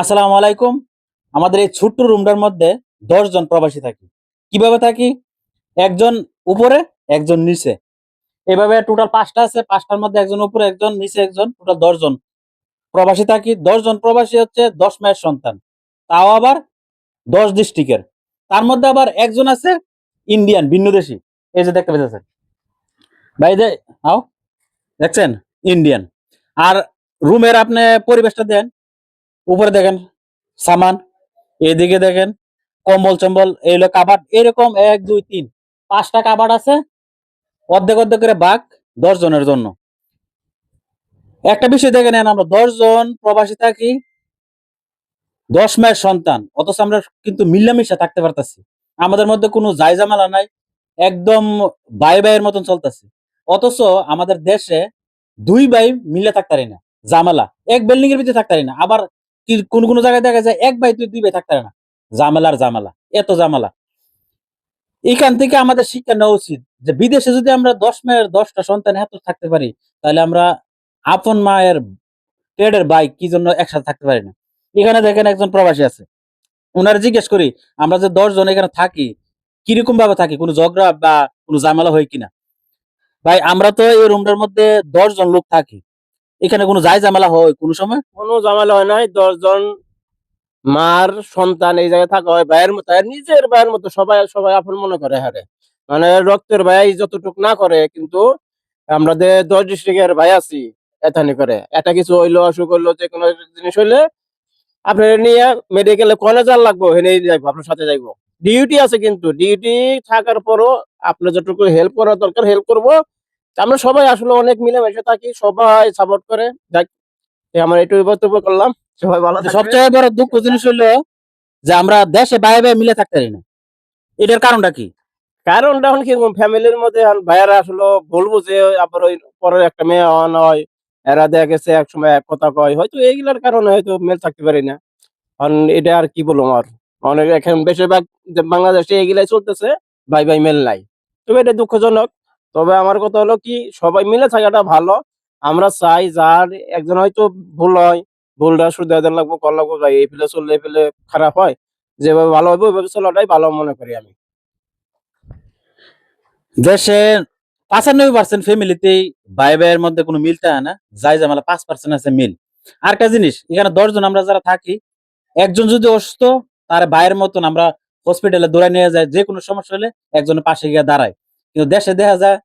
আসসালামু আলাইকুম। আমাদের এই ছোট্ট রুমটার মধ্যে জন প্রবাসী থাকি। কীভাবে থাকি? একজন উপরে, একজন নিচে। এভাবে টোটাল পাঁচটা আছে, পাঁচটার মধ্যে একজন উপরে, একজন নিচে, একজন টোটাল দশ জন প্রবাসী থাকি। দশ জন প্রবাসী হচ্ছে দশ মায়ের সন্তান। তাও আবার দশ ডিস্ট্রিক্টের তার মধ্যে আবার একজন আছে ইন্ডিয়ান ভিন্নদেশী এই যে দেখতে পেয়েছেন ভাই যে, আও, দেখছেন? ইন্ডিয়ান আর রুমের আপনি পরিবেশটা দেন। উপরে দেখেন সামান, এদিকে দেখেন কম্বল চম্বল এইগুলো কাবাট এরকম এক, দুই, তিন, পাঁচটা কাবাট আছে, অর্ধেক অর্ধেক করে বাঘ দশ জনের জন্য। একটা বিষয় দেখে নেন আমরা, দশ জন প্রবাসী থাকি, দশ মায়ের সন্তান, অথচ আমরা কিন্তু মিল্লামিশা থাকতে পারতাছি। আমাদের মধ্যে কোনো জায়জামালা নাই, একদম ভাই ভাইয়ের মতন চলতেছে। অথচ আমাদের দেশে দুই ভাই মিলে থাকতারি না জামালা এক বিল্ডিং এর ভিতরে থাকতারি না, আবার কোন কোন জায়গায় দেখা যায় এক তুই দুই ভাই থাকতারে না। জামালার জামালা এত জামালা এখান থেকে আমাদের শিক্ষা নেওয়া উচিত যে বিদেশে যদি আমরা দশ মায়ের দশটা সন্তান এত থাকতে পারি, তাহলে আমরা আপন মায়ের পেটের বাইক কি জন্য একসাথে থাকতে পারি না? এখানে দেখেন একজন প্রবাসী আছে। ওনারা জিজ্ঞেস করি, আমরা যে দশ জন এখানে থাকি, কীরকম ভাবে থাকি? কোনো ঝগড়া বা কোনো ঝামেলা হয় কিনা? ভাই, আমরা তো এই রুমটার মধ্যে দশ জন লোক থাকি। এখানে কোনো যাই ঝামেলা হয় কোনো সময়? কোনো ঝামেলা হয় নাই, দশজন মার সন্তান এই জায়গায় থাকা হয়, ভাইয়ের মতো নিজের ভাইয়ের মতো সবাই সবাই আপন মনে করে হারে। মানে রক্তের ভাই যতটুক না করে, কিন্তু আমরা যে দশ ডিস্ট্রিক্টের ভাই আছি, এথানি করে এটা কিছু হইল, অসুখ হইল, যে কোনো জিনিস হইলে আপনার নিয়ে মেডিকেলে কনে যান লাগবো হেনে যাইবো, আপনার সাথে যাইবো। ডিউটি আছে কিন্তু ডিউটি থাকার পরও আপনার যতটুকু হেল্প করা দরকার হেল্প করব আমরা সবাই আসলে অনেক মিলেমিশে থাকি সবাই সাপোর্ট করে। দেখ আমার একটু বক্তব্য করলাম। সবাই ভালো সবচেয়ে বড় দুঃখ জিনিস হলো যে আমরা দেশে বাইরে মিলে থাকতে পারি না। এটার কারণটা কি? কারণটা এখন কীরকম? ফ্যামিলির মধ্যে ভাইয়ারা আসলে বলব যে আবার ওই পরের একটা মেয়ে হওয়া হয় এরা দেখা গেছে এক সময় এক কথা কয়। হয়তো এইগুলার কারণে হয়তো মেল থাকতে পারি না। কারণ এটা আর কি বলব আর অনেক এখন বেশিরভাগ বাংলাদেশে এগুলাই চলতেছে ভাই ভাই মেল নাই। তবে এটা দুঃখজনক। তবে আমার কথা হলো কি, সবাই মিলে থাকাটা ভালো। আমরা চাই যার একজন হয়তো ভুল হয়, ভুলটা দেওয়া লাগবো, কর লাগবো ভাই এই ফেলে চললে, এই ফেলে খারাপ হয়, যেভাবে ভালো হবে, ওইভাবে চলাটাই ভালো মনে করি আমি। দেশে পাঁচানব্বই পার্সেন্ট ফ্যামিলিতেই ভাই ভাইয়ের মধ্যে কোনো মিল থাকে না, যাই জামালা পাঁচ পার্সেন্ট আছে মিল। আর একটা জিনিস, এখানে দশজন আমরা যারা থাকি, একজন যদি অসুস্থ, তার ভাইয়ের মতন আমরা হসপিটালে দৌড়ায় নিয়ে যায় যে কোনো সমস্যা হলে একজনের পাশে গিয়ে দাঁড়ায়। কিন্তু দেশে দেখা যায়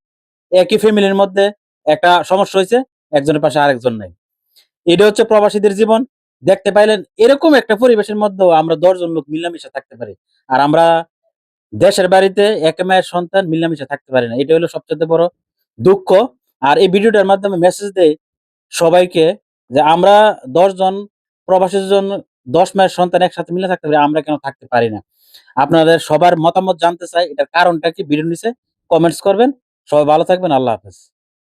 একই ফ্যামিলির মধ্যে একটা সমস্যা হয়েছে, একজনের পাশে আরেকজন নাই। এটা হচ্ছে প্রবাসীদের জীবন। দেখতে পাইলেন এরকম একটা পরিবেশের মধ্যেও আমরা দশজন লোক মিলামিশা থাকতে পারি। আর আমরা দেশের বাড়িতে এক মায়ের সন্তান মিলামিশা থাকতে পারে না। এটা হলো সবচেয়ে বড় দুঃখ। আর এই ভিডিওটার মাধ্যমে মেসেজ দেই সবাইকে যে আমরা দশজন প্রবাসীর জন্য দশ মায়ের সন্তান একসাথে মিলে থাকতে পারি, আমরা কেন থাকতে পারি না? আপনাদের সবার মতামত জানতে চাই, এটার কারণটা কি? ভিডিও নিচে কমেন্টস করবেন। সবাই ভালো থাকবেন। আল্লাহ হাফেজ।